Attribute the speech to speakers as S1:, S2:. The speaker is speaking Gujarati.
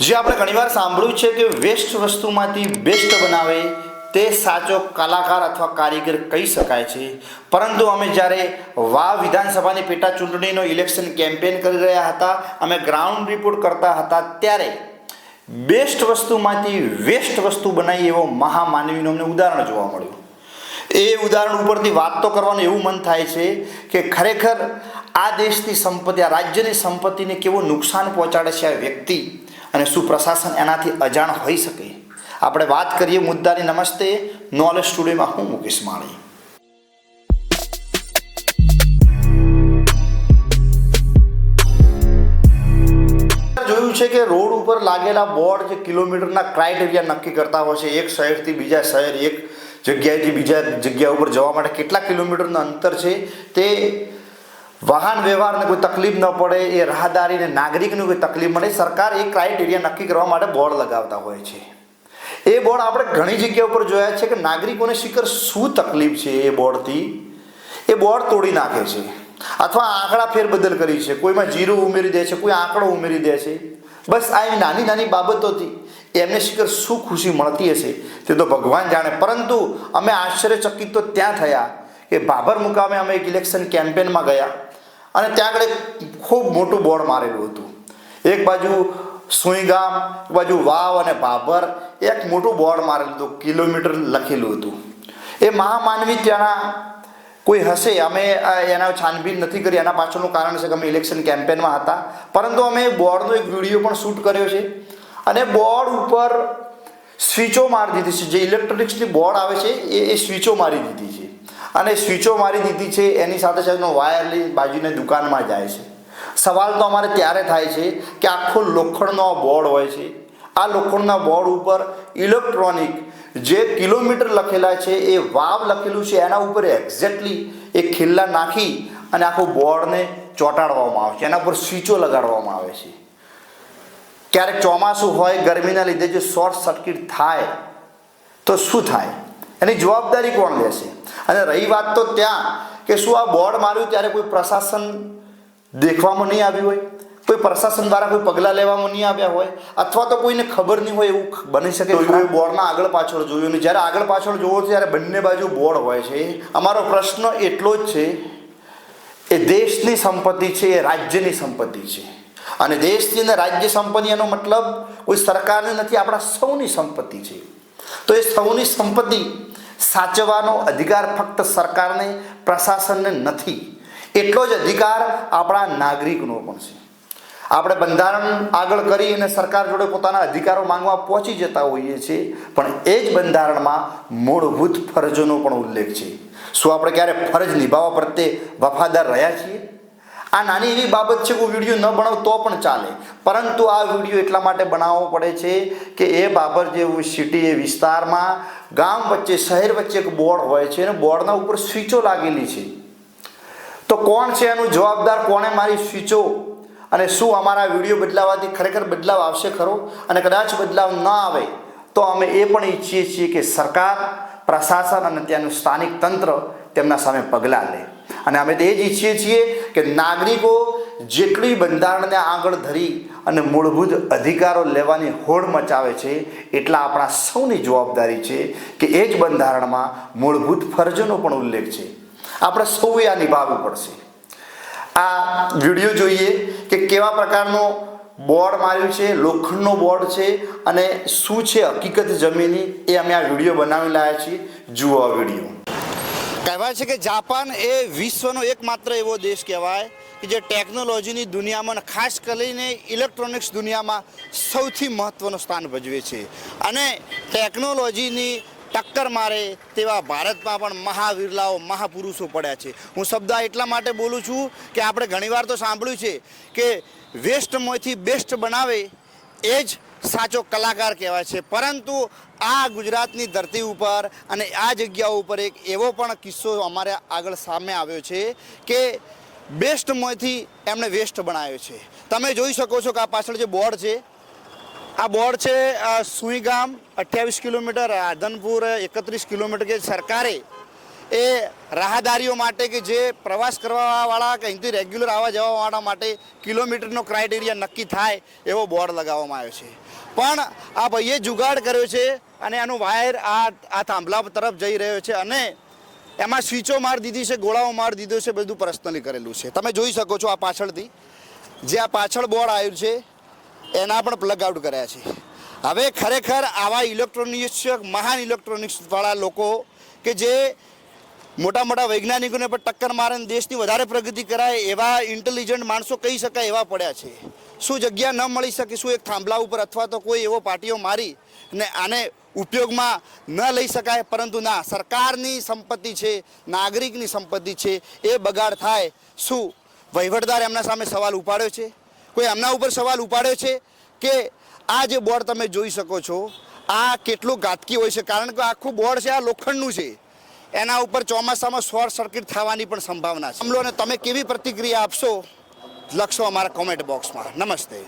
S1: જે આપણે ઘણીવાર સાંભળ્યું છે કે વેસ્ટ વસ્તુમાંથી બેસ્ટ બનાવે તે સાચો કલાકાર અથવા કારીગર કહી શકાય છે. પરંતુ અમે જ્યારે વાવ વિધાનસભાની પેટા ચૂંટણીનો ઇલેક્શન કેમ્પેન કરી રહ્યા હતા, અમે ગ્રાઉન્ડ રિપોર્ટ કરતા હતા, ત્યારે બેસ્ટ વસ્તુમાંથી વેસ્ટ વસ્તુ બનાવી એવો મહામાનવીનું અમને ઉદાહરણ જોવા મળ્યું. એ ઉદાહરણ ઉપરથી વાત તો કરવાનું એવું મન થાય છે કે ખરેખર આ દેશની સંપત્તિ, આ રાજ્યની સંપત્તિને કેવું નુકસાન પહોંચાડે છે આ વ્યક્તિ અને શું પ્રશાસન એનાથી અજાણ હોઈ શકે. આપણે વાત કરીએ મુદ્દાની, નમસ્તે. નોલેજ સ્ટુડિયોમાં હું મુકેશ માણી જોયું છે કે રોડ ઉપર લાગેલા બોર્ડ જે કિલોમીટરના ક્રાઇટેરિયા નક્કી કરતા હોય છે, એક શહેરથી બીજા શહેર, એક જગ્યાએથી બીજા જગ્યા ઉપર જવા માટે કેટલા કિલોમીટરનું અંતર છે તે વાહન વ્યવહારને કોઈ તકલીફ ન પડે, એ રાહદારીને નાગરિકને કોઈ તકલીફ મળે, સરકાર એ ક્રાઇટેરિયા નક્કી કરવા માટે બોર્ડ લગાવતા હોય છે. એ બોર્ડ આપણે ઘણી જગ્યા ઉપર જોયા છે કે નાગરિકોને શિખર શું તકલીફ છે એ બોર્ડથી? એ બોર્ડ તોડી નાખે છે. અથવા આંકડા ફેરબદલ કરી છે. કોઈમાં જીરો ઉમેરી દે છે, કોઈ આંકડો ઉમેરી દે છે. બસ આ એવી નાની નાની બાબતોથી એમને શિખર શું ખુશી મળતી હશે તે તો ભગવાન જાણે. પરંતુ અમે આશ્ચર્યચકિત તો ત્યાં થયા કે બાબર મુકામે અમે એક ઇલેક્શન કેમ્પેનમાં ગયા. અને ત્યાં આગળ ખૂબ મોટું બોર્ડ મારેલું હતું. એક બાજુ સુઈગામ એક બાજુ વાવ અને ભાભર એક મોટું બોર્ડ મારેલું હતું, કિલોમીટર લખેલું હતું. એ મહામાનવી ત્યાંના કોઈ હશે, અમે એના છાનબીન નથી કરી, એના પાછળનું કારણ છે કે અમે ઇલેક્શન કેમ્પેનમાં હતા. પરંતુ અમે બોર્ડનો એક વીડિયો પણ શૂટ કર્યો છે. અને બોર્ડ ઉપર સ્વિચો મારી દીધી છે. જે ઇલેક્ટ્રોનિક્સની બોર્ડ આવે છે, એ એ સ્વિચો મારી દીધી છે. અને સ્વિચો મારી દીધી છે, એની સાથે સાથેનો વાયર લઈ બાજુની દુકાનમાં જાય છે. સવાલ તો અમારે ત્યારે થાય છે કે આખો લોખંડનો બોર્ડ હોય છે. આ લોખંડના બોર્ડ ઉપર ઇલેક્ટ્રોનિક જે કિલોમીટર લખેલા છે, એ વાવ લખેલું છે, એના ઉપર એક્ઝેક્ટલી એ ખિલ્લા નાખી અને આખું બોર્ડને ચોંટાડવામાં આવે છે, એના પર સ્વિચો લગાડવામાં આવે છે. ક્યારેક ચોમાસું હોય, ગરમીના લીધે જો શોર્ટ સર્કિટ થાય, તો શું થાય? એની જવાબદારી કોણ લેશે? અને રહી વાત તો ત્યાં કે શું આ બોર્ડ માર્યું ત્યારે કોઈ પ્રશાસન દેખવામાં નહીં આવ્યું હોય? કોઈ પ્રશાસન દ્વારા કોઈ પગલાં લેવામાં નહીં આવ્યા હોય? અથવા તો કોઈને ખબર નહીં હોય એવું બની શકે? કોઈ બોર્ડના આગળ પાછળ જોયું નહીં. જ્યારે આગળ પાછળ જોવો ત્યારે બંને બાજુ બોર્ડ હોય છે. અમારો પ્રશ્ન એટલો જ છે એ દેશની સંપત્તિ છે એ રાજ્યની સંપત્તિ છે. અને દેશની અને રાજ્ય સંપત્તિ એનો મતલબ કોઈ સરકારની નથી આપણા સૌની સંપત્તિ છે. તો એ સૌની સંપત્તિ સાચવવાનો અધિકાર ફક્ત સરકારને, પ્રશાસનને નથી. એટલો જ અધિકાર આપણા નાગરિકનો પણ છે. આપણે બંધારણ આગળ કરી અને સરકાર જોડે પોતાના અધિકારો માંગવા પહોંચી જતા હોઈએ છીએ, પણ એ જ બંધારણમાં મૂળભૂત ફરજોનો પણ ઉલ્લેખ છે. શું આપણે ક્યારે ફરજ નિભાવવા પ્રત્યે વફાદાર રહ્યા છીએ? આ નાની એવી બાબત છે કે વીડિયો ન બનાવ તો પણ ચાલે. પરંતુ આ વીડિયો એટલા માટે બનાવવો પડે છે કે એ બાબર જે સિટી એ વિસ્તારમાં, ગામ વચ્ચે, શહેર વચ્ચે એક બોર્ડ હોય છે અને બોર્ડના ઉપર સ્વિચો લાગેલી છે. તો કોણ છે એનું જવાબદાર? કોણે મારી સ્વિચો? અને શું અમારા વીડિયો બદલાવાથી ખરેખર બદલાવ આવશે ખરો? અને કદાચ બદલાવ ન આવે, તો અમે એ પણ ઈચ્છીએ છીએ કે સરકાર, પ્રશાસન અને ત્યાંનું સ્થાનિક તંત્ર તેમના સામે પગલાં લે. અને અમે તો જ ઈચ્છીએ છીએ કે નાગરિકો જેટલી બંધારણને આગળ ધરી અને મૂળભૂત અધિકારો લેવાની હોડ મચાવે છે, એટલા આપણા સૌની જવાબદારી છે કે એ જ બંધારણમાં મૂળભૂત ફરજોનો પણ ઉલ્લેખ છે. આપણે સૌએ આ નિભાવવું પડશે. આ વીડિયો જોઈએ કે કેવા પ્રકારનો બોર્ડ માર્યું છે, લોખંડનો બોર્ડ છે અને શું છે હકીકત જમીની, એ અમે આ વીડિયો બનાવી લાયા છીએ. જુઓ આ વીડિયો. કહેવાય છે કે જાપાન એ વિશ્વનો એકમાત્ર એવો દેશ કહેવાય કે જે ટેકનોલોજીની દુનિયામાં ખાસ કરીને ઇલેક્ટ્રોનિક્સ દુનિયામાં સૌથી મહત્ત્વનું સ્થાન ભજવે છે. અને ટેકનોલોજીની ટક્કર મારે તેવા ભારતમાં પણ મહાવીરલાઓ, મહાપુરુષો પડ્યા છે. હું શબ્દ એટલા માટે બોલું છું કે આપણે ઘણીવાર તો સાંભળ્યું છે કે વેસ્ટમાંથી બેસ્ટ બનાવે એ જ સાચો કલાકાર કહેવાય છે. પરંતુ આ ગુજરાતની ધરતી ઉપર અને આ જગ્યા ઉપર એક એવો પણ કિસ્સો અમારે આગળ સામે આવ્યો છે કે બેસ્ટમાંથી એમણે વેસ્ટ બનાવ્યો છે. તમે જોઈ શકો છો કે આ પાછળ જે બોર્ડ છે, આ બોર્ડ છે સુઈગામ અઠ્યાવીસ કિલોમીટર, રાધનપુર એકત્રીસ કિલોમીટર કે સરકારે એ રાહદારીઓ માટે કે જે પ્રવાસ કરવાવાળા કે અહીંથી રેગ્યુલર આવવા જવાવાળા માટે કિલોમીટરનો ક્રાઇટેરિયા નક્કી થાય એવો બોર્ડ લગાવવામાં આવ્યો છે. પણ આ ભાઈએ જુગાડ કર્યો છે અને આનું વાયર આ આ થાંભલા તરફ જઈ રહ્યો છે અને એમાં સ્વીચો માર દીધી છે, ગોળાઓ માર દીધો છે, બધું પર્સનલી કરેલું છે. તમે જોઈ શકો છો આ પાછળથી, જે આ પાછળ બોર્ડ આવ્યું છે, એના પણ પ્લગ આઉટ કર્યા છે. હવે ખરેખર આવા ઇલેક્ટ્રોનિક્સ મહાન ઇલેક્ટ્રોનિક્સવાળા લોકો કે જે મોટા મોટા વૈજ્ઞાનિકોને પણ ટક્કર મારે દેશની વધારે પ્રગતિ કરાય એવા ઇન્ટેલિજન્ટ માણસો કહી શકાય એવા પડ્યા છે. શું જગ્યા ન મળી શકે, શું એક થાંભલા ઉપર અથવા તો કોઈ એવો પાટીઓ મારી ને આને ઉપયોગમાં ન લઈ શકાય, પરંતુ ના, સરકારની સંપત્તિ છે, નાગરિકની સંપત્તિ છે, એ બગાડ થાય. શું વહીવટદાર એમના સામે સવાલ ઉપાડ્યો છે? કોઈ એમના ઉપર સવાલ ઉપાડ્યો છે કે આ જે બોર્ડ તમે જોઈ શકો છો, આ કેટલું ઘાતકી હોય છે? કારણ કે આખું બોર્ડ છે, આ લોખંડનું છે. એના ઉપર ચોમાસામાં શોર્ટ સર્કિટ થવાની પણ સંભાવના છે. તમે કેવી પ્રતિક્રિયા આપશો? લખશો અમારા કોમેન્ટ બોક્સમાં નમસ્તે.